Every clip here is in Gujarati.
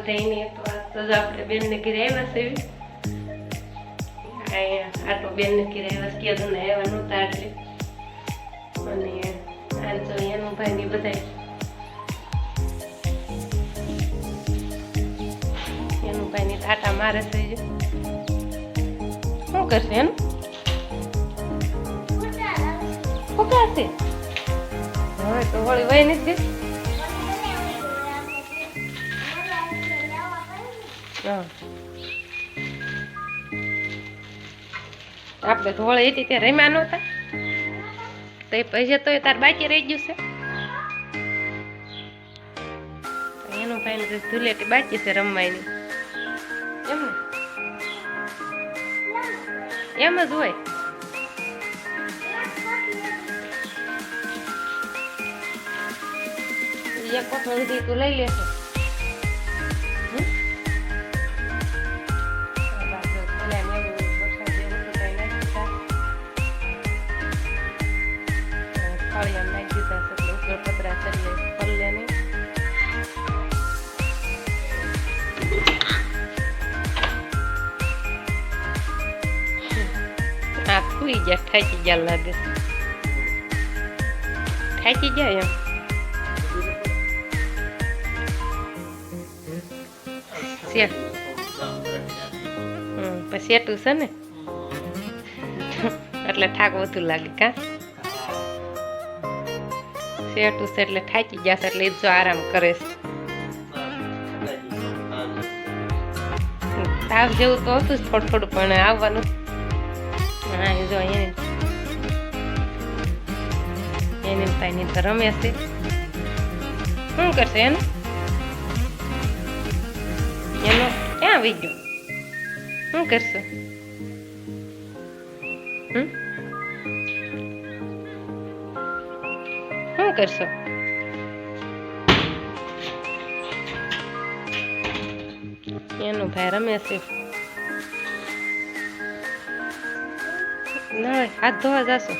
બધાયને તો આજ તો આપણે બેનને ઘરે આવ્યા છે. અહીંયા આટો બેનને ઘરે આવ્યા છે કીધું ને આવ્યા નહોતા એટલે. અને આ જો એનું ભાઈ ને બધાય. એનું ભાઈની ટાટા મારે છે. શું કરશે એનું? ફૂકાશે હવે તો વળી વહી નથી. આપણે ધોળ હતી ત્યાં રમ્યા નહોતા. તો એ પૈસા તો તાર બાકી રહી ગયું છે. એનું ભાઈ ધૂલેટી બાકી છે રમવાની. એમ ને? એમ જ હોય. એક કોથળી તું લઈ લેશે ગયા થાકી ગયા લાગે થાકી ગયા એમ પછી શેઠું છે ને એટલે થાક વધુ લાગે કા શેઠું છે એટલે થાકી ગયા છે એટલે જો આરામ કરે છે તાવ જેવું તો હતું જ થોડું થોડું પણ આવવાનું એ જો એને એને ભાઈ તો રમે છે. શું કરશે એનું? એનો ક્યાં આવી ગયો? શું કરશે? શું કરશો? એનો ભાઈ રમે છે. ના હાથ ધોવા જશો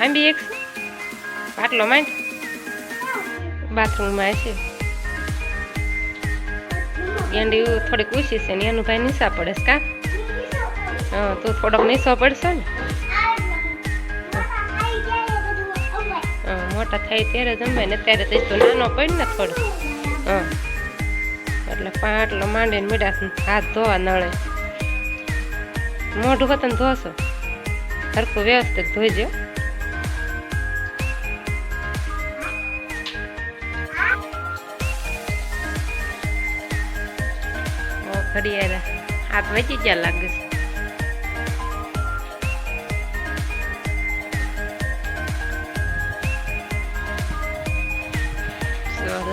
આંબી એક? પાટલો માંડ બાથરૂમમાં છે ગેંડી થોડીક ઊંચી છે ને એનું ભાઈ નિશા પડે કા? હા, તું થોડોક નિશો પડશે ને? મોટા થાય ત્યારે જમવાય ને ત્યારે તો નાનો પડ ને થોડો. હા. એટલે પાટલો માંડીને મીડા હાથ ધોવા નળે. મોઢું હતું ને ધોશો. સરખું વ્યવસ્થિત ધોઈજો. ઘડિયાળ હાથ વચી ગયા લાગે છે.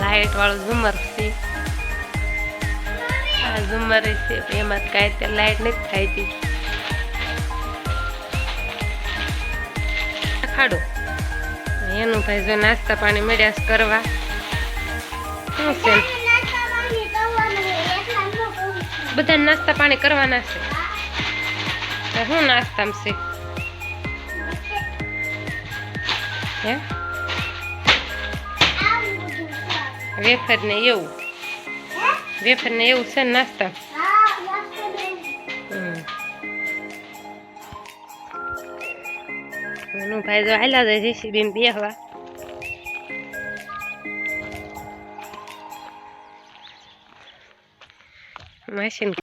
લાઈટ વાળું ઝુમર છે. આ ઝુમર છે એમાં કાંઈ તે લાઈટ નથી થાય તી ખાડો. એનું ભાઈ જો નાસ્તા પાણી મળ્યા કરવા. શું છે? બધા નાસ્તા પાણી કરવાના છે. શું નાસ્તામાં છે? હે? વેફર ને એવું. વેફર ને એવું છે ને નાસ્તા હમ. એનું ભાઈ જો હાલ્યા જાય જેસીબી માં બેહવા મશીન